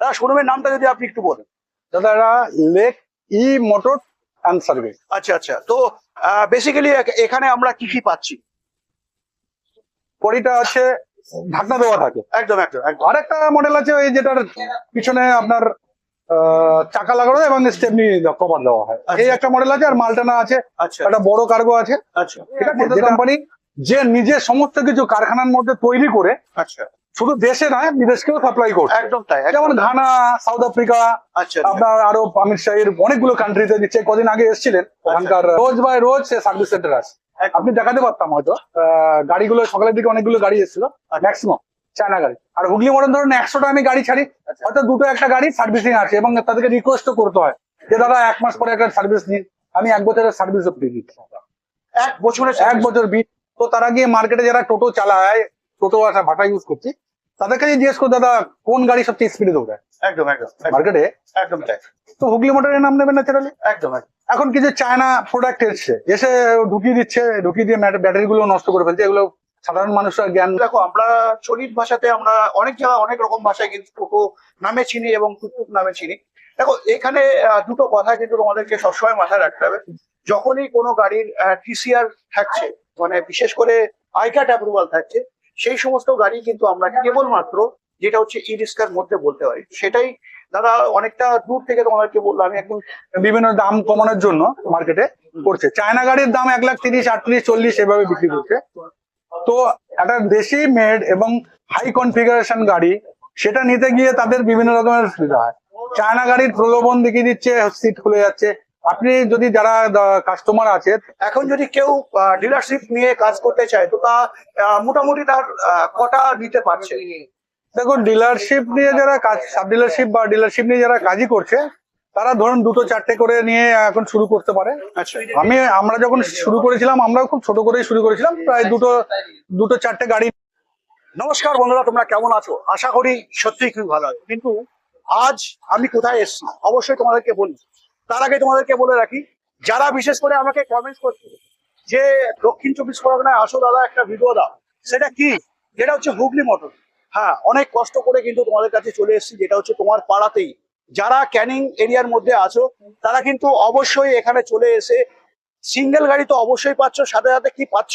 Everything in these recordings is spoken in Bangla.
দাদা শোরুমের নামটা যদি আপনি একটু বলেন। দাদা এটা লেক ই মোটর অ্যান্ড সার্ভিস আচ্ছা আচ্ছা। তো বেসিক্যালি এখানে আমরা কি কি পাচ্ছি? পরিটা আছে ঢাকনা দেওয়া থাকে। একদম একদম আরেকটা মডেল আছে ওই যেটার পিছনে আপনার চাকা লাগানো এবং স্টেপনি কভার দেওয়া হয়। আচ্ছা। এই একটা মডেল আছে আর মালটানা আছে। আচ্ছা। একটা বড় কার্গো আছে। আচ্ছা। ঠিক আছে? কোম্পানি যে নিজে সমস্ত কিছু কারখানার মধ্যে তৈরি করে আচ্ছা। শুধু দেশে নয় বিদেশকেও সাপ্লাই করছে। একদম তাই যেমন ঘানা সাউথ আফ্রিকা আচ্ছা আপনার আরও আমির শাহির অনেকগুলো কান্ট্রিতে নিচ্ছে কদিন আগে এসেছিলেন। ওখানকার রোজ বাই রোজ সে সার্ভিস সেন্টার আছে। আপনি দেখাতে পারতাম হয়তো। গাড়িগুলো সকালের দিকে অনেকগুলো গাড়ি এসেছিল আচ্ছা। ম্যাক্সিমাম চায়না গাড়ি। আর হুগলি মডেল ধরুন একশোটা আমি গাড়ি ছাড়ি আচ্ছা। হয়তো দুটো একটা গাড়ি সার্ভিসিং আছে এবং তাদেরকে রিকোয়েস্টও করতে হয় যে দাদা এক মাস পরে একটা সার্ভিস নিন আমি এক বছরের সার্ভিস দিয়ে দিচ্ছি। এক বছরের এক বছর বিট তো তারা গিয়ে মার্কেটে যারা টোটো চালায় টোটো আছে ভাটা ইউজ করছি তাদের কাছে জিজ্ঞেস করো দাদা কোন গাড়ি সবচেয়ে স্পিডে দৌড়ায়? একদম একদম মার্কেটে? একদম তো হুগলি মোটরের নাম নেবেন ন্যাচারালি একদম একদম। এখন কিছু চায়না প্রোডাক্ট এসছে এসে ঢুকিয়ে দিচ্ছে ঢুকিয়ে দিয়ে ব্যাটারি গুলো নষ্ট করে ফেলছে এগুলো সাধারণ মানুষরা জ্ঞান দেখো আমরা চলিত ভাষাতে আমরা অনেক জায়গায় অনেক রকম ভাষায় কিন্তু টোটো নামে চিনি এবং টুকটুক নামে চিনি। দেখো এখানে দুটো কথা কিন্তু তোমাদেরকে সবসময় মাথায় রাখতে হবে। যখনই কোনো গাড়ির টিসিআর থাকছে মানে বিশেষ করে আইকার্ড অ্যাপ্রুভাল থাকছে সেই সমস্ত গাড়ি কিন্তু আমরা কেবলমাত্র যেটা হচ্ছে ই রিক্সার মধ্যে বলতে পারি। সেটাই দাদা অনেকটা দূর থেকে তোমাদেরকে বলল আমি একদম বিভিন্ন দাম কমানোর জন্য মার্কেটে করছে। চায়না গাড়ির দাম এক লাখ তিরিশ, আটত্রিশ, চল্লিশ এভাবে বিক্রি করছে। তো একটা দেশি মেড এবং হাই কনফিগারেশন গাড়ি, সেটা নিতে গিয়ে তাদের বিভিন্ন রকমের সুবিধা হয়। চায়না গাড়ির প্রলোভন দেখিয়ে দিচ্ছে সিট খুলে যাচ্ছে। আপনি যদি যারা কাস্টমার আছে এখন যদি কেউ ডিলারশিপ নিয়ে কাজ করতে চায় তো তা মোটামুটি তার কটা নিতে পারছে? দেখুন ডিলারশিপ নিয়ে যারা কাজ সাব ডিলারশিপ বা ডিলারশিপ নিয়ে যারা কাজই করছে তারা ধরুন দুটো চারটে করে নিয়ে এখন শুরু করতে পারে। আচ্ছা। আমি আমরা যখন শুরু করেছিলাম আমরাও খুব ছোট করেই শুরু করেছিলাম প্রায় দুটো দুটো চারটে গাড়ি। নমস্কার বন্ধুরা তোমরা কেমন আছো? আশা করি সত্যিই খুব ভালো আছো। কিন্তু আজ আমি কোথায় এসেছি? অবশ্যই তোমাদেরকে বলি তার আগে তোমাদেরকে বলে রাখি, যারা বিশেষ করে আমাকে কমেন্ট করছে যে দক্ষিণ চব্বিশ পরগনায় আসো দাদা, একটা ভিডিও দাও। সেটা কি? যেটা হচ্ছে হুগলি মোটর হ্যাঁ অনেক কষ্ট করে কিন্তু তোমাদের কাছে চলে এসেছি, যেটা হচ্ছে তোমার পাড়াতেই। যারা ক্যানিং এরিয়ার মধ্যে আছো, তারা কিন্তু অবশ্যই এখানে চলে এসে সিঙ্গেল গাড়ি তো অবশ্যই পাচ্ছ, সাথে সাথে কি পাচ্ছ?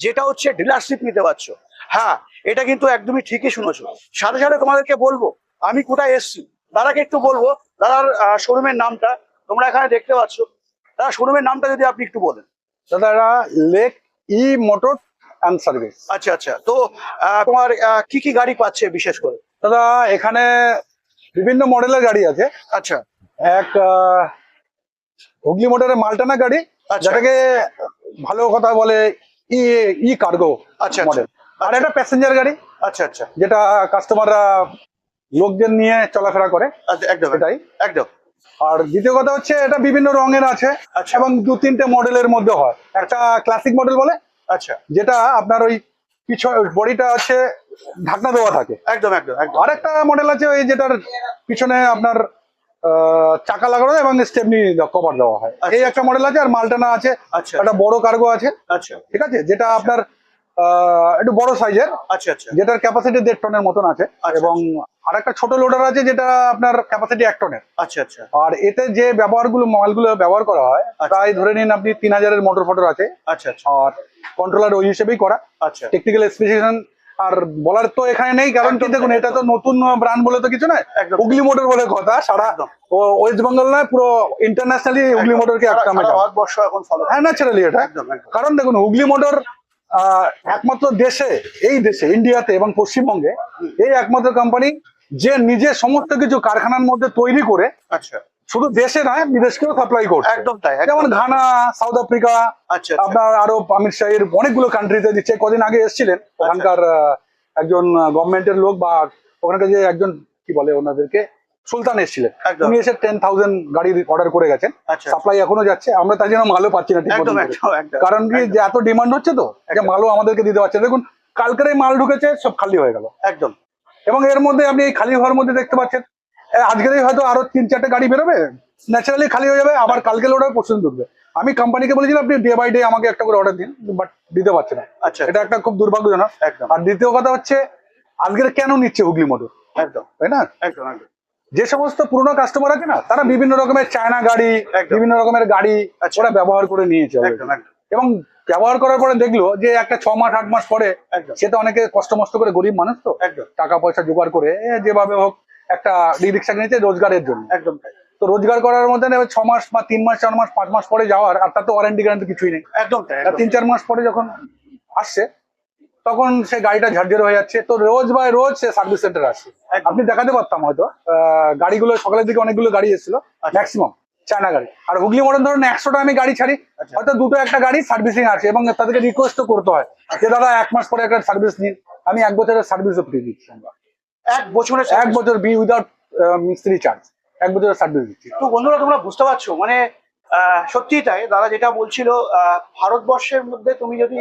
যেটা হচ্ছে ডিলারশিপ নিতে পারছ। হ্যাঁ এটা কিন্তু একদমই ঠিকই শুনেছো। সাথে সাথে তোমাদেরকে বলব, আমি কোথায় এসেছি? দাদাকে একটু বলব, দাদার শোরুমের নামটা। তোমরা এখানে দেখতে পাচ্ছ। দাদা শোরুমের নামটা যদি আপনি একটু বলেন। দাদা এরা lake E motor and service. আচ্ছা আচ্ছা। তো তোমার কি কি গাড়ি পাচ্ছে বিশেষ করে? দাদা এখানে বিভিন্ন মডেলের গাড়ি আছে। আচ্ছা। এক হুগলি মোটরের মালটানা গাড়ি আচ্ছা। যেটাকে ভালো কথা বলে ই ই কার্গো আচ্ছা মডেল। আর একটা প্যাসেঞ্জার গাড়ি আচ্ছা আচ্ছা। যেটা কাস্টমাররা লোকজন নিয়ে চলাফেরা করে। আচ্ছা একদম এটাই একদম। আর দ্বিতীয় কথা হচ্ছে এটা বিভিন্ন রঙের আছে আচ্ছা। এবং দু তিনটে মডেলের মধ্যে হয়। একটা ক্লাসিক মডেল বলে আচ্ছা। যেটা আপনার ওই পিছনে বডিটা আছে ঢাকনা দেওয়া থাকে। একদম একদম আরেকটা মডেল আছে ওই যেটার পিছনে আপনার আহ, চাকা লাগানো এবং স্টেপনি কভার দেওয়া হয়। এই আচ্ছা। একটা মডেল আছে আর মালটানা আছে। আচ্ছা। একটা বড় কার্গো আছে। আচ্ছা। ঠিক আছে? যেটা আপনার একটু বড় সাইজের। আচ্ছা আচ্ছা। যেটার ক্যাপাসিটি দেড় টনের মতন আছে। আচ্ছা। এবং আরেকটা ছোট লোডার আছে যেটা আপনার ক্যাপাসিটি এক টনের। আচ্ছা আচ্ছা। আর এতে যে ব্যবহারগুলো মালগুলো ব্যবহার করা হয় আচ্ছা। প্রায় ধরে নিন আপনি তিন হাজারের মোটর ফটোর আছে। আচ্ছা আচ্ছা। আর কন্ট্রোলার ওই হিসেবেই করা। আচ্ছা। টেকনিক্যাল স্পেসিফিকেশন আর বলার তো এখানে নেই কারণ কি দেখুন এটা তো নতুন ব্র্যান্ড বলে তো কিছু নয়। হুগলি মোটর বলে কথা সারা ওয়েস্ট বেঙ্গল নয় পুরো ইন্টারন্যাশনালি হুগলি মোটরকে একটা ভারতবর্ষ এখন হ্যাঁ ন্যাচারালি এটা। কারণ দেখুন হুগলি মোটর একমাত্র দেশে এই দেশে ইন্ডিয়াতে এবং পশ্চিমবঙ্গে এই একমাত্র কোম্পানি যে নিজে সমস্ত কিছু কারখানার মধ্যে তৈরি করে আচ্ছা। শুধু দেশে নয় বিদেশকেও সাপ্লাই করছে। একদম তাই যেমন ঘানা সাউথ আফ্রিকা আচ্ছা আচ্ছা। আপনার আরও আমির শাহির অনেকগুলো কান্ট্রিতে দিচ্ছে কদিন আগে এসেছিলেন ওখানকার আহ, একজন গভর্নমেন্টের লোক বা ওখানকার যে একজন কি বলে ওনাদেরকে? সুলতান এসেছিলেন। উনি এসে টেন থাউজেন্ড গাড়ি অর্ডার করে গেছেন। আচ্ছা। সাপ্লাই এখনও যাচ্ছে। আমরা তার জন্য মালও পাচ্ছি না ঠিক কারণ কি যে এত ডিমান্ড হচ্ছে তো যে। মালও আমাদেরকে দিতে পারছে দেখুন কালকের মাল ঢুকেছে সব খালি হয়ে গেল। একদম। এবং এর মধ্যে আপনি এই খালি হওয়ার মধ্যে দেখতে পাচ্ছেন আজকেরই হয়তো আরও তিন চারটে গাড়ি বেরোবে ন্যাচারালি খালি হয়ে যাবে আবার কালকে লোড হবে ঢুকবে আমি কোম্পানিকে বলেছিলাম আপনি ডে বাই ডে আমাকে একটা করে অর্ডার দিন বাট দিতে পারছে না। আচ্ছা। এটা একটা খুব দুর্ভাগ্যজনক। একদম। আর দ্বিতীয় কথা হচ্ছে আজকের কেন নিচ্ছে হুগলি মোটর একদম। তাই না? একদম একদম। যে সমস্ত পুরনো কাস্টমার আছে না তারা বিভিন্ন রকমের চায়না গাড়ি বিভিন্ন রকমের গাড়ি আচ্ছা। ওরা ব্যবহার করে নিয়েছে এবং ব্যবহার করার পরে দেখল যে একটা ছ মাস আট মাস পরে একদম। সে তো অনেকে কষ্ট মষ্ট করে গরিব মানুষ তো। টাকা পয়সা জোগাড় করে যেভাবে হোক একটা রিক্সা নিয়েছে রোজগারের জন্য। একদম তো রোজগার করার মধ্যে ছ মাস বা তিন মাস চার মাস পাঁচ মাস পরে যাওয়ার আর তার তো ওয়ারেন্টি গ্যারান্টি কিছুই নেই। একদম। তিন চার মাস পরে যখন আসছে তখন সে গাড়িটা ঝাড়ঝাড় হয়ে যাচ্ছে। তো রোজ বাই রোজ সে সার্ভিস সেন্টার একদম। আপনি দেখাতে পারতাম হয়তো। গাড়িগুলো সকালের দিকে অনেকগুলো গাড়ি এসেছিল। আচ্ছা। ম্যাক্সিমাম চায়না গাড়ি। আর হুগলি মডেল ধরুন একশোটা আমি গাড়ি ছাড়ি। আচ্ছা। হয়তো দুটো একটা গাড়ি সার্ভিসিং আছে এবং তাদেরকে রিকোয়েস্টও করতে হয় যে দাদা এক মাস পরে একটা সার্ভিস নিন। আমি এক বছরের সার্ভিসও ফ্রি দিচ্ছি আমরা। এক বছরের এক বছর বি উইদাউট মিস্ত্রি চার্জ এক বছরের সার্ভিস দিচ্ছি। তো বন্ধুরা তোমরা বুঝতে পারছ? মানে আহ, সত্যিই তাই। দাদা যেটা বলছিল আহ, ভারতবর্ষের মধ্যে তুমি যদি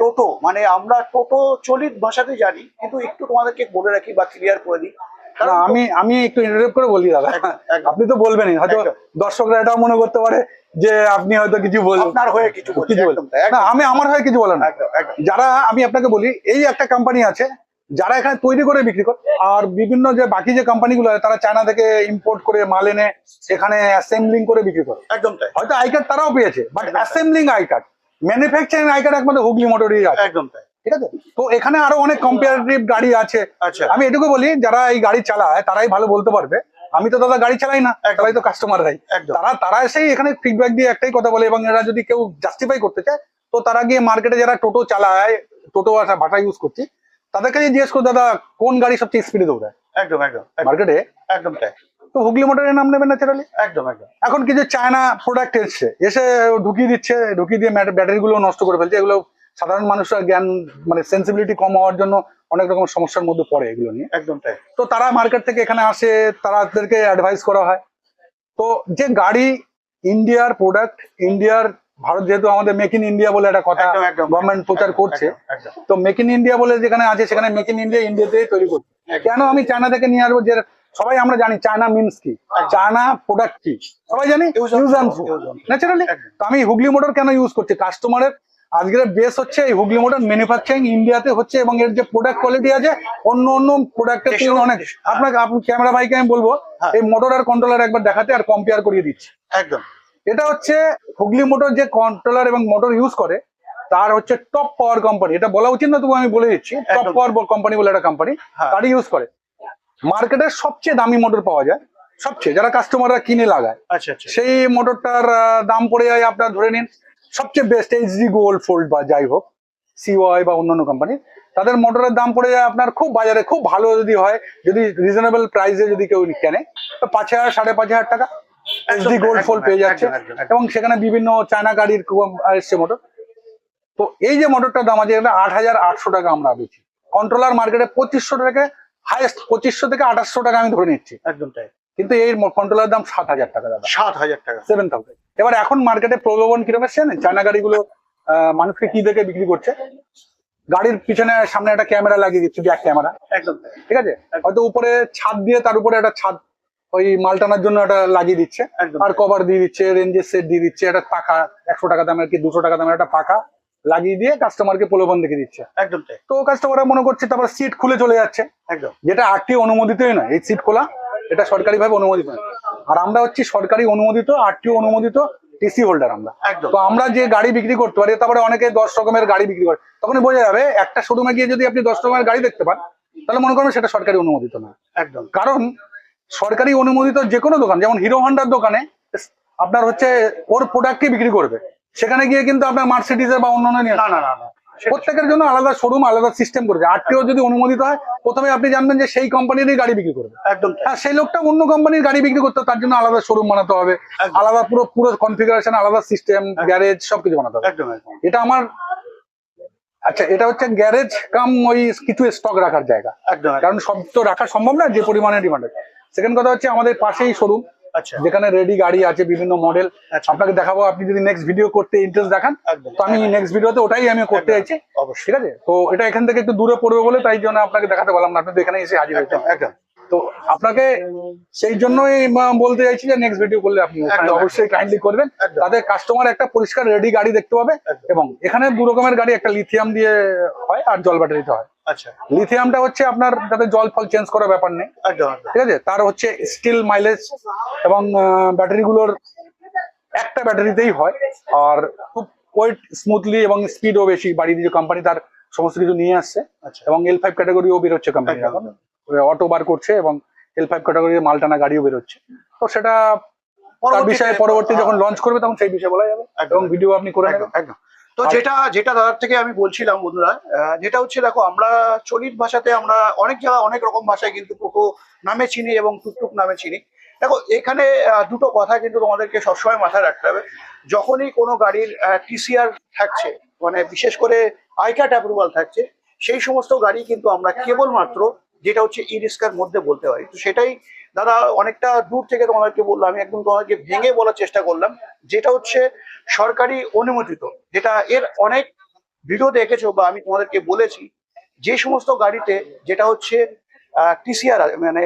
টোটো মানে আমরা টোটো চলিত ভাষাতে জানি কিন্তু একটু তোমাদেরকে বলে রাখি বা ক্লিয়ার করে দিই। না আমি আমি একটু ইন্টারভিউ করে বলি দাদা। আপনি তো বলবেনই হয়তো দর্শকরা এটাও মনে করতে পারে যে আপনি হয়তো কিছু বলবেন আপনার হয়ে কিছু না আমি আমার হয়ে কিছু বলেন যারা আমি আপনাকে বলি এই একটা কোম্পানি আছে যারা এখানে তৈরি করে বিক্রি করে আর বিভিন্ন যে বাকি যে কোম্পানিগুলো আছে তারা চায়না থেকে ইম্পোর্ট করে মাল এনে এখানে অ্যাসেম্বলিং করে বিক্রি করে। একদম তাই। হয়তো আই কার্ড তারাও পেয়েছে but assembling I card manufacturing I card একমাত্র হুগলি মোটরই আছে। একদম তাই। ঠিক আছে? তো এখানে আরও অনেক কম্পারেটিভ গাড়ি আছে। আচ্ছা। আমি এটুকু বলি যারা এই গাড়ি চালায় তারাই ভালো বলতে পারবে। আমি তো দাদা গাড়ি চালাই না। তারাই তো কাস্টমার রাই। তারা তারা এসেই এখানে ফিডব্যাক দিয়ে একটাই কথা বলে এবং এরা যদি কেউ জাস্টিফাই করতে চায় তো তারা গিয়ে মার্কেটে যারা টোটো চালায় টোটো ভাষা ভাষা ইউজ করছি তাদের কাছে জিজ্ঞেস করো দাদা কোন গাড়ি সবচেয়ে স্পিডে দৌড়ায়? একদম একদম মার্কেটে? একদম তাই। তো হুগলি মোটরের নাম নেবেন ন্যাচারালি? একদম একদম। এখন কিছু চায়না প্রোডাক্ট এসছে এসে ঢুকিয়ে দিচ্ছে ঢুকিয়ে দিয়ে ব্যাটারি গুলো নষ্ট করে ফেলছে এগুলো সাধারণ মানুষরা জ্ঞান মানে সেন্সিবিলিটি কম হওয়ার জন্য অনেক রকম সমস্যার মধ্যে পড়ে এগুলো নিয়ে। একদম তাই। তো তারা মার্কেট থেকে এখানে আসে তাদেরকে অ্যাডভাইস করা হয়। তো যে গাড়ি ইন্ডিয়ার প্রোডাক্ট ইন্ডিয়ার ভারত যেহেতু আমাদের মেক ইন ইন্ডিয়া বলে একটা কথা গভর্নমেন্ট প্রচার করছে তো মেক ইন ইন্ডিয়া বলে যেখানে আছে সেখানে মেক ইন ইন্ডিয়া ইন্ডিয়াতেই তৈরি করছে। কেন আমি চায়না থেকে নিয়ে আসব? যে সবাই আমরা জানি চায়না মিনস কি? চায়না প্রোডাক্ট কি? সবাই জানি? Use and. ন্যাচারালি তো আমি হুগলি মোটর কেন ইউজ করছি? কাস্টমারের আজকের বেস হচ্ছে এই হুগলি মোটর ম্যানুফ্যাকচারিং ইন্ডিয়াতে হচ্ছে এবং এর যে প্রোডাক্ট কোয়ালিটি আছে অন্য অন্য প্রোডাক্টের তুলনায় অনেক আপনাকে আপনি ক্যামেরা ভাইকে আমি বলব হ্যাঁ। এই মোটর আর কন্ট্রোলার একবার দেখাতে আর কম্পেয়ার করিয়ে দিচ্ছি। একদম। এটা হচ্ছে হুগলি মোটর যে কন্ট্রোলার এবং মোটর ইউজ করে তার হচ্ছে টপ পাওয়ার কোম্পানি এটা বলা উচিত না তবু আমি বলে দিচ্ছি টপ পাওয়ার কোম্পানি বলে একটা কোম্পানি হ্যাঁ। তারই ইউজ করে। মার্কেটের সবচেয়ে দামি মোটর পাওয়া যায় সবচেয়ে। যারা কাস্টমাররা কিনে লাগায় আচ্ছা আচ্ছা। সেই মোটরটার দাম পড়ে যায় আপনার ধরে নিন সবচেয়ে বেস্ট এইচডি গোল্ড ফোল্ড বা যাই হোক সিওয়াই বা অন্যান্য কোম্পানি তাদের মোটরের দাম পড়ে যায় আপনার খুব বাজারে খুব ভালো যদি হয় যদি রিজনেবল প্রাইসে যদি কেউ কেনে তো পাঁচ হাজার সাড়ে পাঁচ হাজার টাকা এইচডি গোল্ড ফোল্ড পেয়ে যাচ্ছে। এবং সেখানে বিভিন্ন চায়না গাড়ির এসছে মোটর তো এই যে মোটরটার দাম আছে এটা আট হাজার আটশো টাকা আমরা বেচি। কন্ট্রোলার মার্কেটে পঁচিশশো টাকা হাইয়েস্ট পঁচিশশো থেকে আঠাশশো টাকা আমি ধরে নিচ্ছি। একদম তাই। কিন্তু এই কন্ট্রোলার দাম সাত হাজার টাকা দাদা। সাত হাজার টাকা। সেভেন থাউজেন্ড এবার এখন মার্কেটে প্রলোভন কীরকম এসছে জানেন? চায়না গাড়িগুলো মানুষকে কি দেখে বিক্রি করছে? গাড়ির পিছনে সামনে একটা ক্যামেরা লাগিয়ে দিচ্ছে ব্যাক ক্যামেরা একদম ঠিক আছে? হয়তো উপরে ছাদ দিয়ে তার উপরে একটা ছাদ ওই মাল টানার জন্য একটা লাগিয়ে দিচ্ছে। আর কভার দিয়ে দিচ্ছে রেঞ্জের সেট দিয়ে দিচ্ছে একটা পাখা একশো টাকা দামের কি দুশো টাকা দামের একটা পাখা। লাগিয়ে দিয়ে কাস্টমারকে প্রলোভন দেখে দিচ্ছে। একদম তো কাস্টমাররা মনে করছে তারপর সিট খুলে চলে যাচ্ছে। একদম। যেটা আরটি অনুমোদিতই নয় এই সিট খোলা এটা সরকারি ভাবে অনুমোদিত নয়। আর আমরা হচ্ছি সরকারি অনুমোদিত আরটি অনুমোদিত টিসি হোল্ডার আমরা। তো আমরা যে গাড়ি বিক্রি করতে পারি তারপরে অনেকে দশ রকমের গাড়ি বিক্রি করে। তখন বোঝা যাবে একটা শোরুমে গিয়ে যদি আপনি দশ রকমের গাড়ি দেখতে পান তাহলে মনে করবেন সেটা সরকারি অনুমোদিত না একদম। কারণ সরকারি অনুমোদিত যে কোনো দোকান যেমন হিরো হন্ডার দোকানে আপনার হচ্ছে ওর প্রোডাক্টই বিক্রি করবে। সেখানে গিয়ে কিন্তু আপনার মার্সিডিজের বা অন্যান্য নিয়ে না না না প্রত্যেকের জন্য আলাদা শোরুম আলাদা সিস্টেম করেছে আরটিও যদি অনুমোদিত হয় প্রথমে আপনি জানবেন যে সেই কোম্পানিরই গাড়ি বিক্রি করবে। একদম হ্যাঁ সেই লোকটা অন্য কোম্পানির গাড়ি বিক্রি করতে তার জন্য আলাদা শোরুম বানাতে হবে। আলাদা পুরো পুরো কনফিগারেশন আলাদা সিস্টেম গ্যারেজ সবকিছু বানাতে হবে। একদম এটা আমার আচ্ছা এটা হচ্ছে গ্যারেজ কাম ওই কিছু স্টক রাখার জায়গা। একদম। কারণ সব তো রাখা সম্ভব না যে পরিমাণে ডিমান্ড আছে। সেকেন্ড কথা হচ্ছে আমাদের পাশেই শোরুম যেখানে রেডি গাড়ি আছে বিভিন্ন মডেল আচ্ছা। আপনাকে দেখাবো আপনি যদি নেক্সট ভিডিও করতে ইন্টারেস্ট দেখান তো আমি নেক্সট ভিডিওতে ওটাই আমি করতে চাইছি ঠিক আছে? তো এটা এখান থেকে একটু দূরে পড়বে বলে তাই জন্য আপনাকে দেখাতে পারলাম না। আপনি তো এখানে এসে হাজির হয়েছেন। একদম। তো আপনাকে সেই জন্যই বলতে চাইছি যে নেক্সট ভিডিও করলে আপনি অবশ্যই কাইন্ডলি করবেন। তাতে কাস্টমার একটা পরিষ্কার রেডি গাড়ি দেখতে পাবে এবং এখানে দু রকমের গাড়ি একটা লিথিয়াম দিয়ে হয় আর জল ব্যাটারিতে হয়। আচ্ছা। লিথিয়ামটা হচ্ছে আপনার যাতে জল ফল চেঞ্জ করার ব্যাপার নেই। ঠিক আছে? তার হচ্ছে স্টিল মাইলেজ এবং ব্যাটারিগুলোর একটা ব্যাটারিতেই হয়। আর খুব ওয়েট স্মুথলি এবং স্পিডও বেশি। দিয়ে কোম্পানি তার সমস্ত কিছু নিয়ে আসছে আচ্ছা। এবং এল ফাইভ ক্যাটাগরিও বেরোচ্ছে কোম্পানি এখন। অটো বার করছে এবং এল ফাইভ ক্যাটাগরির মালটানা গাড়িও বেরোচ্ছে। তো সেটা তার বিষয়ে পরবর্তী যখন লঞ্চ করবে তখন সেই বিষয়ে বলা যাবে। এবং ভিডিও আপনি করে নেবেন। একদম। তো যেটা যেটা দাদার থেকে আমি বলছিলাম বন্ধুরা যেটা হচ্ছে দেখো আমরা চলিত ভাষাতে আমরা অনেক জায়গায় অনেক রকম ভাষায় কিন্তু টোটো নামে চিনি এবং টুকটুক নামে চিনি। দেখো এখানে দুটো কথা কিন্তু তোমাদেরকে সবসময় মাথায় রাখতে হবে। যখনই কোনো গাড়ির টিসিআর থাকছে মানে বিশেষ করে আইকাট অ্যাপ্রুভাল থাকছে সেই সমস্ত গাড়ি কিন্তু আমরা কেবলমাত্র যেটা হচ্ছে ই রিস্কার মধ্যে বলতে পারি। তো সেটাই দাদা, অনেকটা দূর থেকে তোমাদেরকে বললাম, আমি একদম তোমাদেরকে ভেঙে বলার চেষ্টা করলাম। যেটা হচ্ছে সরকারি অনুমোদিত, যেটা এর অনেক ভিডিও দেখেছ বা আমি তোমাদেরকে বলেছি, যে সমস্ত গাড়িতে যেটা হচ্ছে টিসিআর মানে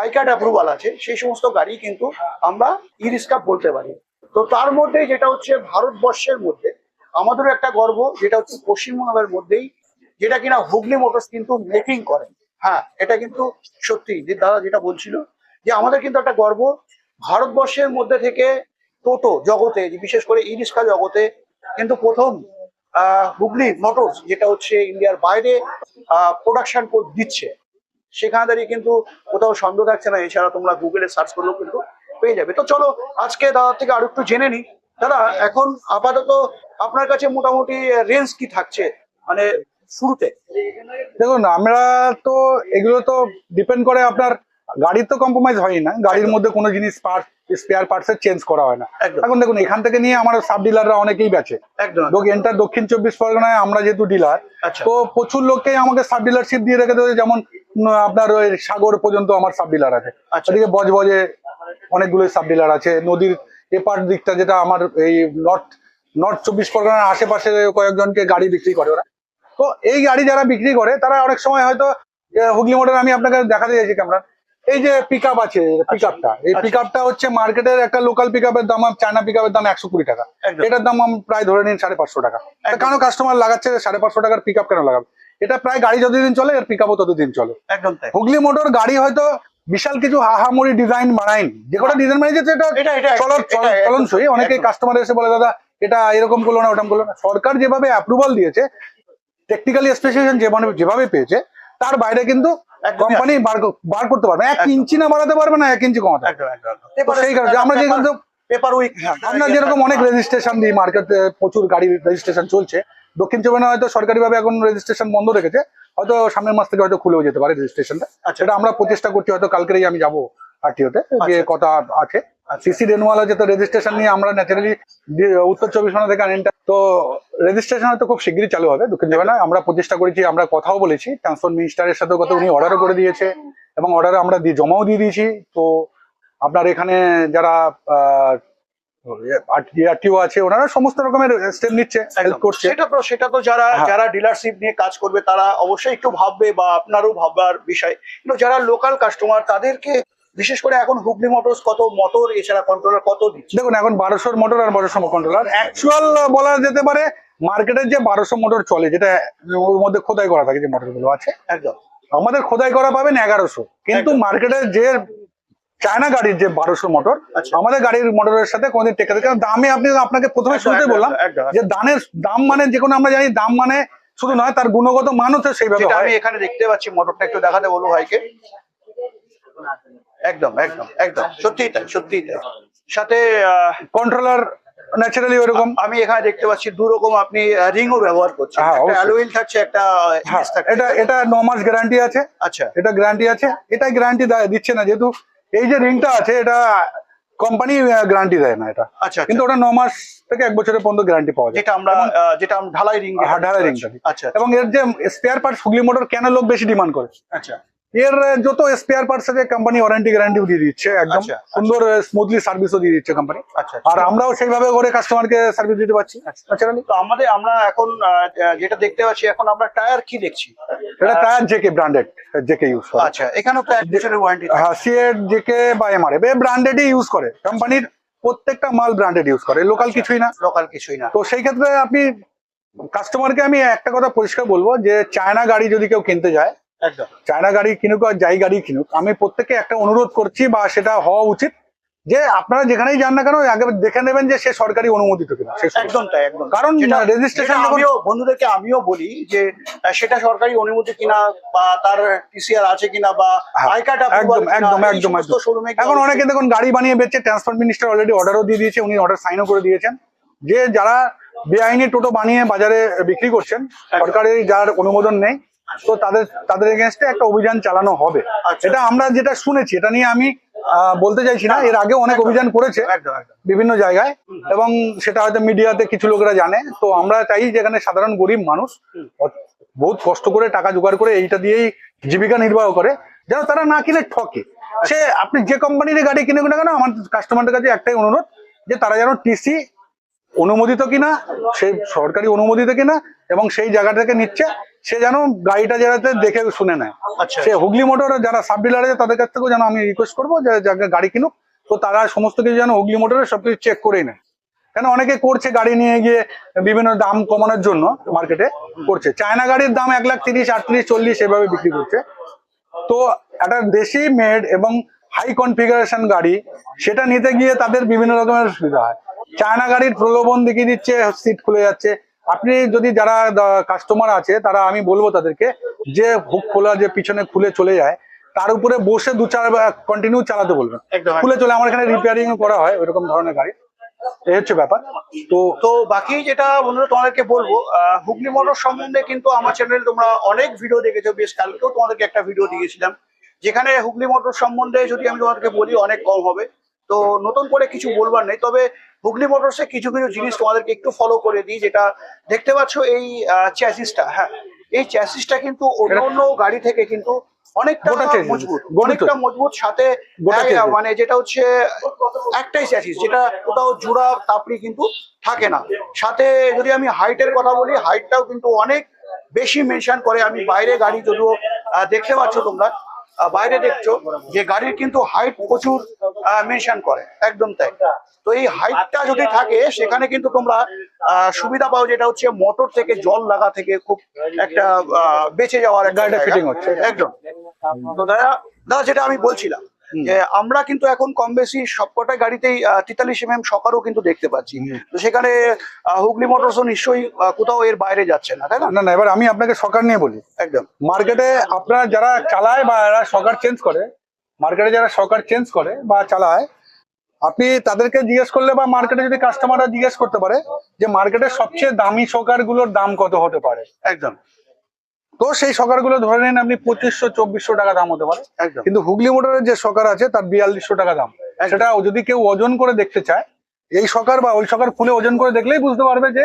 আই কার্ড অ্যাপ্রুভাল আছে, সেই সমস্ত গাড়ি কিন্তু আমরা ই রিক্সা বলতে পারি। তো তার মধ্যে যেটা হচ্ছে ভারতবর্ষের মধ্যে, আমাদেরও একটা গর্ব, যেটা হচ্ছে পশ্চিমবঙ্গের মধ্যেই, যেটা কিনা হুগলি মোটরস কিন্তু মেকিং করে। হ্যাঁ এটা কিন্তু সত্যি যে দাদা যেটা বলছিল যে আমাদের কিন্তু একটা গর্ব, ভারতবর্ষের মধ্যে থেকে টোটো জগতে বিশেষ করে ই রিক্সা জগতে কিন্তু প্রথম হুগলি মোটরস যেটা হচ্ছে ইন্ডিয়ার বাইরে প্রোডাকশন দিচ্ছে। সেখানে দাঁড়িয়ে কিন্তু কোথাও সন্দেহ থাকছে না, এছাড়া তোমরা গুগলে সার্চ করলেও কিন্তু পেয়ে যাবে। তো চলো, আজকে দাদার থেকে আরও একটু জেনে নিই। দাদা, এখন আপাতত আপনার কাছে মোটামুটি রেঞ্জ কি থাকছে? মানে শুরুতে। দেখুন আমরা তো এগুলো তো ডিপেন্ড করে আপনার গাড়ির তো কম্প্রোমাইজ হয় না। গাড়ির মধ্যে কোনো জিনিস পার্ট স্পেয়ার পার্টস এর চেঞ্জ করা হয় না। এখন দেখুন এখান থেকে নিয়ে আমার সাব ডিলাররা অনেকেই বেচে। এন্টার দক্ষিণ চব্বিশ পরগনায় আমরা যেহেতু ডিলার আচ্ছা। তো প্রচুর লোককে আমাকে সাব ডিলারশিপ দিয়ে রেখে দেবে যেমন আপনার ওই সাগর পর্যন্ত আমার সাব ডিলার আছে। আচ্ছা। ওদিকে বজবজে অনেকগুলো সাব ডিলার আছে। নদীর এপার দিকটা যেটা আমার এই নর্থ নর্থ চব্বিশ পরগনার আশেপাশে কয়েকজনকে গাড়ি বিক্রি করে ওরা। তো এই গাড়ি যারা বিক্রি করে তারা অনেক সময় হয়তো হুগলি মোটর আমি আপনাকে দেখাতে চাইছি ক্যামেরা এই যে পিক আপ আছে পিক আপটা এই আচ্ছা। পিক আপটা হচ্ছে মার্কেটের একটা লোকাল পিক দাম চায়না পিক দাম একশো কুড়ি টাকা। এটার দাম আমি প্রায় ধরে নিন সাড়ে পাঁচশো টাকা। কেন কাস্টমার লাগাচ্ছে সাড়ে পাঁচশো টাকার পিক আপ কেন লাগাবে? এটা প্রায় গাড়ি যতদিন চলে এর পিক আপও ততদিন চলে। একদম হুগলি মোটর গাড়ি হয়তো বিশাল কিছু হাহামুড়ি ডিজাইন বানায়নি। যে কটা ডিজাইন বানিয়েছে এটা এটা এটা চলন এটা- এটা- চলনসই। অনেকে কাস্টমার এসে বলে দাদা এটা এরকম করল না ওরকম করল না। সরকার যেভাবে অ্যাপ্রুভাল দিয়েছে টেকনিক্যালি স্পেসিফিকেশন যেভাবে যেভাবে পেয়েছে তার বাইরে কিন্তু কোম্পানি বার করতে পারবে এক ইঞ্চি না বাড়াতে পারবে না এক ইঞ্চি কমাতে সেই কারণে আমরা যে কিন্তু পেপার উইক আমরা যেরকম অনেক রেজিস্ট্রেশন দিই মার্কেটে প্রচুর গাড়ি রেজিস্ট্রেশন চলছে। দক্ষিণ চব্বিশ হয়তো সরকারিভাবে এখন রেজিস্ট্রেশন বন্ধ রেখেছে। হয়তো সামনের মাস থেকে হয়তো খুলেও যেতে পারে রেজিস্ট্রেশনটা আচ্ছা। সেটা আমরা প্রচেষ্টা করছি হয়তো কালকেই আমি যাব আরটিওতে যে আচ্ছা। কথা আছে। আচ্ছা। সিসি রেনুয়াল আছে তো রেজিস্ট্রেশন নিয়ে আমরা ন্যাচারালি উত্তর চব্বিশ পরগনা থেকে আনেন তো রেজিস্ট্রেশন হয়তো খুব শীঘ্রই চালু হবে দক্ষিণ চব্বিশ আমরা প্রচেষ্টা করেছি আমরা কথাও বলেছি। ট্রান্সপোর্ট মিনিস্টারের সাথেও কথা উনি অর্ডারও করে দিয়েছে এবং অর্ডার আমরা জমাও দিয়ে দিয়েছি। তো আপনার এখানে যারা আরটিও আছে ওনারা সমস্ত রকমের স্টেপ নিচ্ছে হেল্প করছে। সেটা তো সেটা তো যারা হ্যাঁ। যারা ডিলারশিপ নিয়ে কাজ করবে তারা অবশ্যই একটু ভাববে বা আপনারও ভাববার বিষয়। কিন্তু যারা লোকাল কাস্টমার তাদেরকে বিশেষ করে এখন হুগলি মোটরস কত মোটর এছাড়া কন্ট্রোলার কত দিচ্ছে? দেখুন এখন বারোশোর মোটর আর বারোশো কন্ট্রোলার অ্যাকচুয়াল বলা যেতে পারে মার্কেটের যে বারোশো মোটর চলে যেটা ওর মধ্যে খোদাই করা থাকে যে মোটরগুলো আছে একদম। আমাদের খোদাই করা পাবেন এগারোশো। কিন্তু। মার্কেটের যে চায়না গাড়ির যে বারোশো মোটর আচ্ছা। আমাদের গাড়ির মোটরের সাথে কোনদিন টেকা কারণ দামে আপনি আপনাকে প্রথমে শুনতে বললাম একদম, যে দানের দাম মানে যে কোনো আমরা জানি দাম মানে শুধু নয় তার গুণগত মানও তো সেইভাবে আমি এখানে দেখতে পাচ্ছি মোটরটা একটু দেখাতে বলব ভাইকে। একদম একদম একদম। সত্যিই তাই সত্যিই তাই। সাথে আহ, কন্ট্রোলার ন্যাচারালি ওইরকম আমি এখানে দেখতে পাচ্ছি দু রকম আপনি রিংও ব্যবহার করছেন। হ্যাঁ, একটা অবশ্যই। থাকছে একটা হ্যাঁ এটা এটা ন মাস গ্যারান্টি আছে। আচ্ছা। এটা গ্যারান্টি আছে। এটা গ্যারান্টি দিচ্ছে না যেহেতু এই যে রিংটা আছে এটা কোম্পানি গ্যারান্টি দেয় না এটা। আচ্ছা কিন্তু ওটা ন মাস থেকে এক বছরের পর্যন্ত গ্যারান্টি পাওয়া যায়। যেটা আমরা যেটা আমরা ঢালাই রিং হ্যাঁ, ঢালাই রিংটা। আচ্ছা এবং এর যে স্পেয়ার পার্ট হুগলি মোটর কেন লোক বেশি ডিমান্ড করে? আচ্ছা। এর যত স্পেয়ার পার্টস আছে কোম্পানি ওয়ারেন্টি গ্যারান্টিও দিয়ে দিচ্ছে একদম আচ্ছা, সুন্দর স্মুথলি সার্ভিসও দিয়ে দিচ্ছে কোম্পানি আচ্ছা আর আমরাও সেইভাবে করে কাস্টমারকে সার্ভিস দিতে পারছি। ন্যাচারালি তো আমাদের আমরা এখন যেটা দেখতে পাচ্ছি এখন আমরা টায়ার কি দেখছি? এটা tyre JK branded JK use করে। আচ্ছা এখানেও তো এক বছরের ওয়ারেন্টি হ্যাঁ সিএড জেকে বা এমআরএফ এই ব্র্যান্ডেডই ইউজ করে। কোম্পানির প্রত্যেকটা মাল ব্র্যান্ডেড ইউজ করে লোকাল কিছুই না। লোকাল কিছুই না। তো সেই ক্ষেত্রে আপনি কাস্টমারকে আমি একটা কথা পরিষ্কার বলব যে চায়না গাড়ি যদি কেউ কিনতে যায় চায়না গাড়ি কিনুক আর যাই গাড়ি কিনুক আমি প্রত্যেকে একটা অনুরোধ করছি বা সেটা হওয়া উচিত যে আপনারা যেখানেই যান না কেন আগে দেখে নেবেন যে সে সরকারি অনুমোদিত কিনা একদম তাই একদম। কারণ রেজিস্ট্রেশন আমিও বন্ধুদেরকে আমিও বলি যে সেটা সরকারি অনুমতি কিনা বা তার টিসিআর আছে কিনা বা হ্যাঁ, আই কার্ড একদম, একদম, একদম, এখন অনেকে দেখুন গাড়ি বানিয়ে বেচছে ট্রান্সপোর্ট মিনিস্টার অলরেডি অর্ডারও দিয়ে দিয়েছে উনি অর্ডার সাইনও করে দিয়েছেন। যে যারা বেআইনি টোটো বানিয়ে বাজারে বিক্রি করছেন সরকারের যার অনুমোদন নেই তো তাদের তাদের এগেনস্টে একটা অভিযান চালানো হবে। আচ্ছা। এটা আমরা যেটা শুনেছি এটা নিয়ে আমি বলতে চাইছি না। এর আগে অনেক অভিযান করেছে বিভিন্ন জায়গায়। এবং সেটা হয়তো মিডিয়াতে কিছু লোকেরা জানে। তো আমরা চাই যেখানে সাধারণ গরিব মানুষ বহুত কষ্ট করে টাকা জোগাড় করে এইটা দিয়েই জীবিকা নির্বাহ করে যেন তারা না কিনে ঠকে। সে আপনি যে কোম্পানির গাড়ি কিনে না কেন আমার কাস্টমারদের কাছে একটাই অনুরোধ যে তারা যেন টিসি অনুমোদিত কিনা সেই সরকারি অনুমোদিত কিনা এবং সেই জায়গা থেকে নিচ্ছে সে যেন গাড়িটা যাতে দেখে শুনে নেয়। আচ্ছা সে হুগলি মোটর যারা সাব ডিলার আছে তাদের কাছ থেকেও যেন আমি রিকোয়েস্ট করব যে গাড়ি কিনুক তো তারা সমস্ত কিছু যেন হুগলি মোটরের সবকিছু চেক করেই নেয়। কেন অনেকে করছে গাড়ি নিয়ে গিয়ে বিভিন্ন দাম কমানোর জন্য মার্কেটে করছে। চায়না গাড়ির দাম এক লাখ তিরিশ আটত্রিশ চল্লিশ এভাবে বিক্রি করছে। তো একটা দেশি মেড এবং হাই কনফিগারেশন গাড়ি সেটা নিতে গিয়ে তাদের বিভিন্ন রকমের সুবিধা হয়। চায়না গাড়ির প্রলোভন দেখিয়ে দিচ্ছে সিট খুলে যাচ্ছে। আপনি যদি যারা কাস্টমার আছে তারা আমি বলব তাদেরকে যে হুক খোলা যে পিছনে খুলে চলে যায় তার উপরে বসে দু চার কন্টিনিউ চালাতে বলবেন। খুলে চলে আমার এখানে রিপেয়ারিং করা হয় ওইরকম ধরনের গাড়ি। এই হচ্ছে ব্যাপার। তো তো বাকি যেটা বন্ধুরা তোমাদেরকে বলব হুগলি মোটর সম্বন্ধে কিন্তু আমার চ্যানেলে তোমরা অনেক ভিডিও দেখেছ বেশ কালকেও তোমাদেরকে একটা ভিডিও দিয়েছিলাম। যেখানে হুগলি মোটর সম্বন্ধে যদি আমি তোমাদেরকে বলি অনেক কম হবে। তো নতুন করে কিছু বলবার নেই তবে হুগলি মোটরসে কিছু কিছু জিনিস তোমাদেরকে একটু ফলো করে দিই যেটা দেখতে পাচ্ছ এই চ্যাসিসটা হ্যাঁ। এই চ্যাসিসটা কিন্তু অন্য গাড়ি থেকে কিন্তু অনেকটা মজবুত অনেকটা মজবুত সাথে chassis। মানে যেটা হচ্ছে একটাই চ্যাসিস যেটা কোথাও জোড়া তাপড়ি কিন্তু থাকে না। সাথে যদি আমি হাইটের কথা বলি হাইটটাও কিন্তু অনেক বেশি মেনশন করে। আমি বাইরে গাড়ি যদিও দেখতে পাচ্ছ তোমরা বাইরে দেখছ যে গাড়ির কিন্তু হাইট প্রচুর মেনশন করে। একদম তাই। তো এই হাইটটা যদি থাকে সেখানে কিন্তু তোমরা আহ, সুবিধা পাও যেটা হচ্ছে মোটর থেকে জল লাগা থেকে খুব একটা আহ, বেঁচে যাওয়ার গাড়িটা ফিটিং হচ্ছে। একদম। তো দাদা দাদা যেটা আমি বলছিলাম যে আমরা কিন্তু এখন কম বেশি সবকটা গাড়িতেই তেতাল্লিশ এম এম সকারও কিন্তু দেখতে পাচ্ছি। তো সেখানে হুগলি মোটরসও নিশ্চয়ই কোথাও এর বাইরে যাচ্ছে না তাই না? না না এবার আমি আপনাকে সকার নিয়ে বলি। একদম। মার্কেটে আপনারা যারা চালায় বা এরা সকার চেঞ্জ করে মার্কেটে যারা সকার চেঞ্জ করে বা চালায় আপনি তাদেরকে জিজ্ঞেস করলে বা মার্কেটে যদি কাস্টমাররা জিজ্ঞেস করতে পারে যে মার্কেটের সবচেয়ে দামি সকারগুলোর দাম কত হতে পারে? একদম। তো সেই সকারগুলো ধরে নিন আপনি পঁচিশশো চব্বিশশো টাকা দাম হতে পারে। কিন্তু হুগলি মোটরের যে সকার আছে তার বিয়াল্লিশশো টাকা দাম। সেটা যদি কেউ ওজন করে দেখতে চায় এই সকার বা ওই সকার খুলে ওজন করে দেখলেই বুঝতে পারবে যে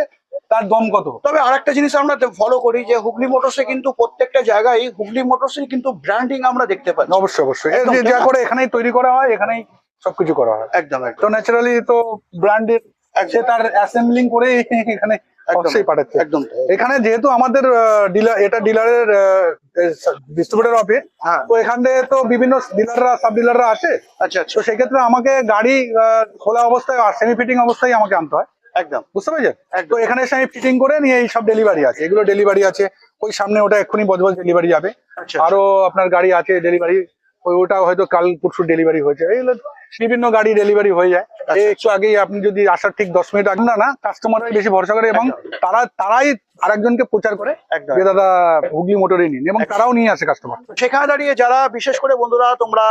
তার দম কত। তবে আরেকটা জিনিস আমরা ফলো করি যে হুগলি মোটরসে কিন্তু প্রত্যেকটা জায়গায় হুগলি মোটরসে কিন্তু ব্র্যান্ডিং আমরা দেখতে পাই অবশ্যই অবশ্যই। যে করে এখানেই তৈরি করা হয় এখানেই সবকিছু করা হয়। একদম একদম। তো ন্যাচারালি তো ব্র্যান্ডের সে তার অ্যাসেম্বলিং করে এখানে অবশ্যই পাঠাচ্ছে। একদম। এখানে যেহেতু আমাদের ডিলার এটা ডিলারের ডিস্ট্রিবিউটার অফিস তো এখান তো বিভিন্ন ডিলাররা সাব ডিলাররা আছে আচ্ছা আচ্ছা। তো সেক্ষেত্রে আমাকে গাড়ি খোলা অবস্থায় আর সেমি ফিটিং অবস্থায় আমাকে আনতে হয়। একদম। বুঝতে পেরেছেন? তো এখানে এসে আমি ফিটিং করে নিয়ে এই সব ডেলিভারি আছে। এগুলো ডেলিভারি আছে। ওই সামনে ওটা এক্ষুনি বজবজ ডেলিভারি যাবে। আচ্ছা আরও আপনার গাড়ি আছে ডেলিভারি ওই ওটা হয়তো কাল পরশু ডেলিভারি হয়েছে। এইগুলো বিভিন্ন গাড়ি ডেলিভারি হয়ে যায়। আচ্ছা, একটু আগেই আপনি যদি আসার ঠিক দশ মিনিট আগে না না কাস্টমাররাই বেশি ভরসা করে এবং তারা তারাই আরেকজনকে প্রচার করে। যে দাদা হুগলি মোটরে নিন। এবং তারাও নিয়ে আসে কাস্টমার সেখানে দাঁড়িয়ে যারা বিশেষ করে বন্ধুরা তোমরা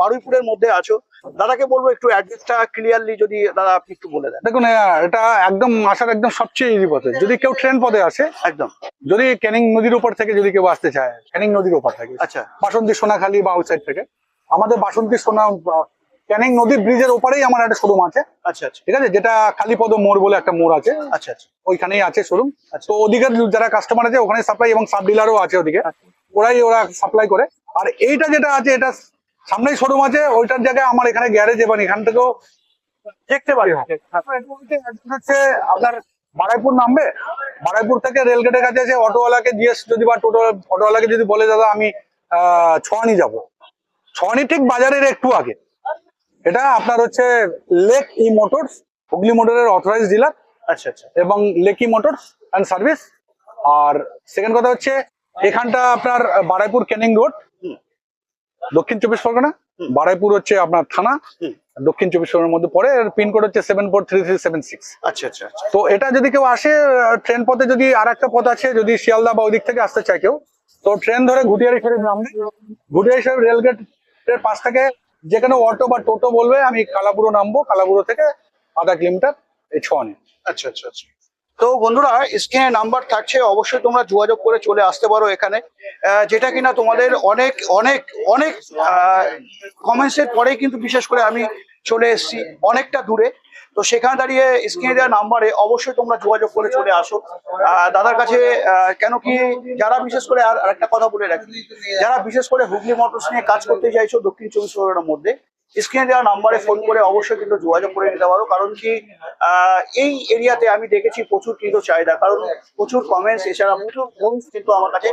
বারুইপুরের মধ্যে আছো দাদাকে বলব একটু অ্যাড্রেসটা ক্লিয়ারলি যদি দাদা আপনি একটু বলে দেন। দেখুন এটা একদম আসার একদম সবচেয়ে ইজি পথে। যদি কেউ ট্রেন পথে আসে একদম। যদি ক্যানিং নদীর উপর থেকে যদি কেউ আসতে চায় ক্যানিং নদীর উপর থেকে আচ্ছা। বাসন্তী সোনাখালী বা আউটসাইড থেকে আমাদের বাসন্তী সোনা ক্যানিং নদীর ব্রিজের ওপারেই আমার একটা শোরুম আছে। আচ্ছা আচ্ছা। ঠিক আছে? যেটা কালীপদ মোড় বলে একটা মোড় আছে। আচ্ছা আচ্ছা। ওইখানেই আছে শোরুম। আচ্ছা। তো ওদিকের যারা কাস্টমার আছে ওখানে সাপ্লাই এবং সাব ডিলারও আছে ওদিকে। ওরাই ওরা সাপ্লাই করে। আর এইটা যেটা আছে এটা সামনেই শোরুম আছে। ওইটার জায়গায় আমার এখানে গ্যারেজ এবং এখান থেকেও দেখতে পারি। হচ্ছে আপনার বারাইপুর নামবে। বারাইপুর থেকে রেলগেটের কাছে আছে অটোওয়ালাকে জিজ্ঞেস যদি বা টোটো অটোওয়ালাকে যদি বলে দাদা আমি আহ, ছয়ানি যাব। ছয়ানি ঠিক বাজারের একটু আগে। এটা আপনার হচ্ছে লেক ই মোটরস হুগলি মোটরের অথরাইজ ডিলার আচ্ছা আচ্ছা। এবং লেকি মোটরস অ্যান্ড সার্ভিস আর সেকেন্ড কথা হচ্ছে এখানটা আপনার বারাইপুর ক্যানিং রোড দক্ষিণ চব্বিশ পরগনা। বারাইপুর হচ্ছে আপনার থানা। দক্ষিণ চব্বিশ পরগনার মধ্যে পড়ে পিনকোড হচ্ছে seven four three three seven six আচ্ছা আচ্ছা তো এটা যদি কেউ আসে ট্রেন পথে যদি আর একটা পথ আছে যদি শিয়ালদা বা ওদিক থেকে আসতে চায় কেউ তো ট্রেন ধরে ঘুটিয়ারি শরীফ নামবে। ঘুটিয়ারি শরীফ রেলগেটের পাশ থেকে যেখানে অটো বা টোটো বলবে আমি কালাপুরো নামবো কালাপুরো থেকে আধা কিলোমিটার এই ছোয়ানি আচ্ছা আচ্ছা আচ্ছা। তো বন্ধুরা স্ক্রিনে নাম্বার থাকছে অবশ্যই তোমরা যোগাযোগ করে চলে আসতে পারো এখানে। আহ, যেটা কিনা তোমাদের অনেক অনেক অনেক কমেন্টসের পরেই কিন্তু বিশেষ করে আমি চলে এসেছি অনেকটা দূরে। তো সেখানে দাঁড়িয়ে স্ক্রিনে দেওয়া নাম্বারে অবশ্যই তোমরা যোগাযোগ করে চলে আসো। দাদার কাছে কেন কি যারা বিশেষ করে আর একটা কথা বলে রাখি, যারা বিশেষ করে হুগলি মোটরস নিয়ে কাজ করতে চাইছো দক্ষিণ চব্বিশ পরগনার মধ্যে স্ক্রিনে দেওয়া নাম্বারে ফোন করে অবশ্যই কিন্তু যোগাযোগ করে নিতে পারো। কারণ কি এই এরিয়াতে আমি দেখেছি প্রচুর কিন্তু চাহিদা, কারণ প্রচুর কমেন্টস এছাড়া প্রচুর ফোনস কিন্তু আমার কাছে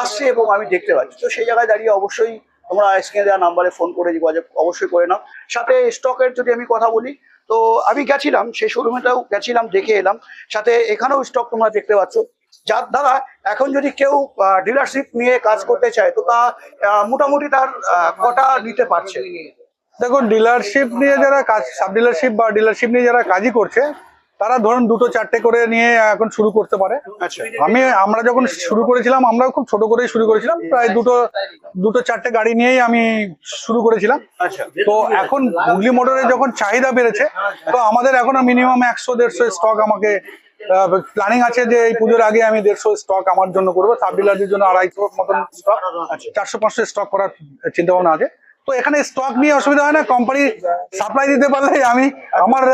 আসছে এবং আমি দেখতে পাচ্ছি। তো সেই জায়গায় দাঁড়িয়ে অবশ্যই তোমরা স্ক্রিনে দেওয়া নাম্বারে ফোন করে যোগাযোগ অবশ্যই করে নাও। সাথে স্টকের যদি আমি কথা বলি, তো আমি গেছিলাম, সেই শোরুমেটাও গেছিলাম, দেখে এলাম। সাথে এখানেও স্টক তোমরা দেখতে পাচ্ছ। যার দ্বারা এখন যদি কেউ ডিলারশিপ নিয়ে কাজ করতে চায়, তো তা মোটামুটি তার কটা নিতে পারছে? দেখুন ডিলারশিপ নিয়ে যারা কাজ সাব ডিলারশিপ বা ডিলারশিপ নিয়ে যারা কাজই করছে তারা ধরুন দুটো চারটে করে নিয়ে এখন শুরু করতে পারে। আচ্ছা। আমি আমরা যখন শুরু করেছিলাম আমরাও খুব ছোট করেই শুরু করেছিলাম। প্রায় দুটো দুটো চারটে গাড়ি নিয়েই আমি শুরু করেছিলাম। আচ্ছা। তো এখন হুগলি মোটরের যখন চাহিদা বেড়েছে তো আমাদের এখনও মিনিমাম একশো দেড়শো স্টক আমাকে প্ল্যানিং আছে যে এই পুজোর আগে আমি দেড়শো স্টক আমার জন্য করব। সাব ডিলারদের জন্য আড়াইশো মতন স্টক চারশো পাঁচশো স্টক করার চিন্তা ভাবনা আছে। তো এখানে স্টক নিয়ে অসুবিধা হয় না কোম্পানি সাপ্লাই দিতে পারলে আমি। আমার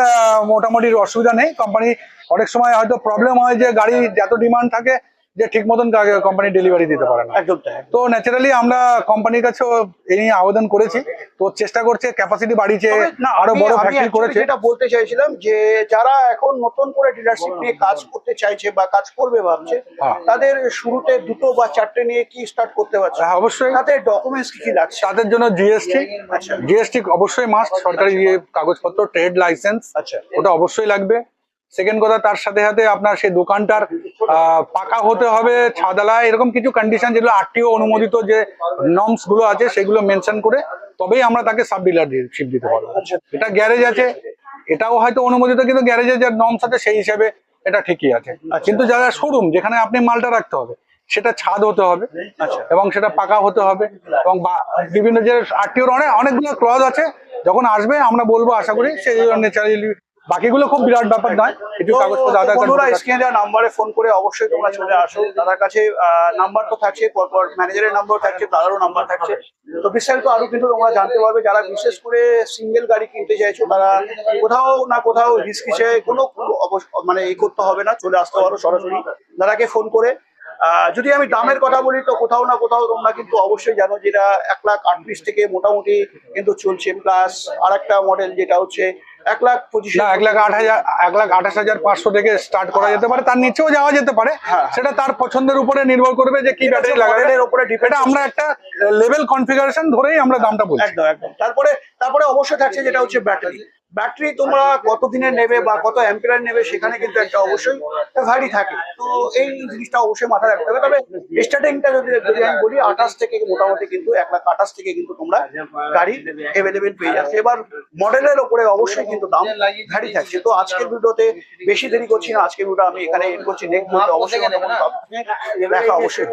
মোটামুটি অসুবিধা নেই। কোম্পানি অনেক সময় হয়তো প্রবলেম হয় যে গাড়ি যত ডিমান্ড থাকে যে ঠিক মতন কোম্পানি ডেলিভারি দিতে পারে না। একদম তো ন্যাচারালি আমরা কোম্পানির কাছেও এই নিয়ে আবেদন করেছি। তো চেষ্টা করছে ক্যাপাসিটি বাড়িয়েছে না, আরও বড় ফ্যাক্টরি করেছে। যেটা বলতে চাইছিলাম যে যারা এখন নতুন করে ডিলারশিপ নিয়ে কাজ করতে চাইছে বা কাজ করবে ভাবছে হ্যাঁ। তাদের শুরুতে দুটো বা চারটে নিয়ে কি স্টার্ট করতে পারছে? হ্যাঁ, অবশ্যই। তাতে ডকুমেন্টস কি কি লাগছে? তাদের জন্য জিএসটি আচ্ছা। জিএসটি অবশ্যই মাস্ট সরকারি কাগজপত্র ট্রেড লাইসেন্স আচ্ছা। ওটা অবশ্যই লাগবে। সেকেন্ড কথা তার সাথে সাথে আপনার সেই দোকানটার পাকা হতে হবে ছাদালা এরকম কিছু কন্ডিশন যেগুলো আরটিও অনুমোদিত যে নর্মসগুলো আছে সেগুলো মেনশন করে তবেই আমরা তাকে সাব ডিলারশিপ দিতে পারব। এটা গ্যারেজ আছে এটাও হয়তো অনুমোদিত কিন্তু গ্যারেজের যে নর্মস আছে সেই হিসাবে এটা ঠিকই আছে। কিন্তু যারা শোরুম যেখানে আপনি মালটা রাখতে হবে সেটা ছাদ হতে হবে আচ্ছা। এবং সেটা পাকা হতে হবে এবং বিভিন্ন যে আরটিওর অনেক অনেকগুলো ক্লজ আছে যখন আসবে আমরা বলব আশা করি সেই ন্যাচারালি বাকিগুলো খুব বিরাট ব্যাপার নয় তো- কাগজপত্র আধার কার্ড স্ক্রিনে দেওয়া নাম্বারে ফোন করে অবশ্যই তোমরা চলে আসো। দাদার কাছে নাম্বার তো থাকছে পরপর ম্যানেজারের নাম্বার থাকছে তাদেরও নাম্বার থাকছে। তো বিস্তারিত আরও কিন্তু তোমরা জানতে পারবে যারা বিশেষ করে সিঙ্গেল গাড়ি কিনতে চাইছো তারা কোথাও না কোথাও রিস্ক হিসেবে কোনো মানে এই করতে হবে না চলে আসতে পারো সরাসরি। দাদাকে ফোন করে আহ, যদি আমি দামের কথা বলি তো কোথাও না কোথাও তোমরা কিন্তু অবশ্যই জানো যেটা এক লাখ আটত্রিশ থেকে মোটামুটি কিন্তু চলছে প্লাস আর একটা মডেল যেটা হচ্ছে এক লাখ পঁচিশ না এক লাখ আট হাজার এক লাখ আঠাশ হাজার পাঁচশো থেকে স্টার্ট করা যেতে পারে। তার নিচেও যাওয়া যেতে পারে। হ্যাঁ। সেটা তার পছন্দের উপরে নির্ভর করবে যে কি ব্যাটারি উপরে ডিপেন্ড আমরা একটা লেভেল কনফিগারেশন ধরেই আমরা দামটা বলছি। একদম একদম। তারপরে তারপরে অবশ্যই থাকছে যেটা হচ্ছে ব্যাটারি ব্যাটারি তোমরা কত দিনের নেবে বা কত অ্যাম্পিয়ার নেবে সেখানে কিন্তু একটা অবশ্যই ভ্যারি থাকে। তো এই জিনিসটা অবশ্যই মাথায় রাখতে হবে। তবে স্টার্টিংটা যদি যদি আমি বলি, আঠাশ থেকে মোটামুটি কিন্তু এক লাখ আঠাশ থেকে কিন্তু তোমরা গাড়ি অ্যাভেলেবেল পেয়ে যাচ্ছে। এবার মডেলের ওপরে অবশ্যই কিন্তু দাম ভ্যারি থাকছে। তো আজকের ভিডিওতে বেশি দেরি করছি না। আজকের ভিডিও আমি এখানে এন্ড করছি। নেক্সট ভিডিও অবশ্যই দেখা অবশ্যই।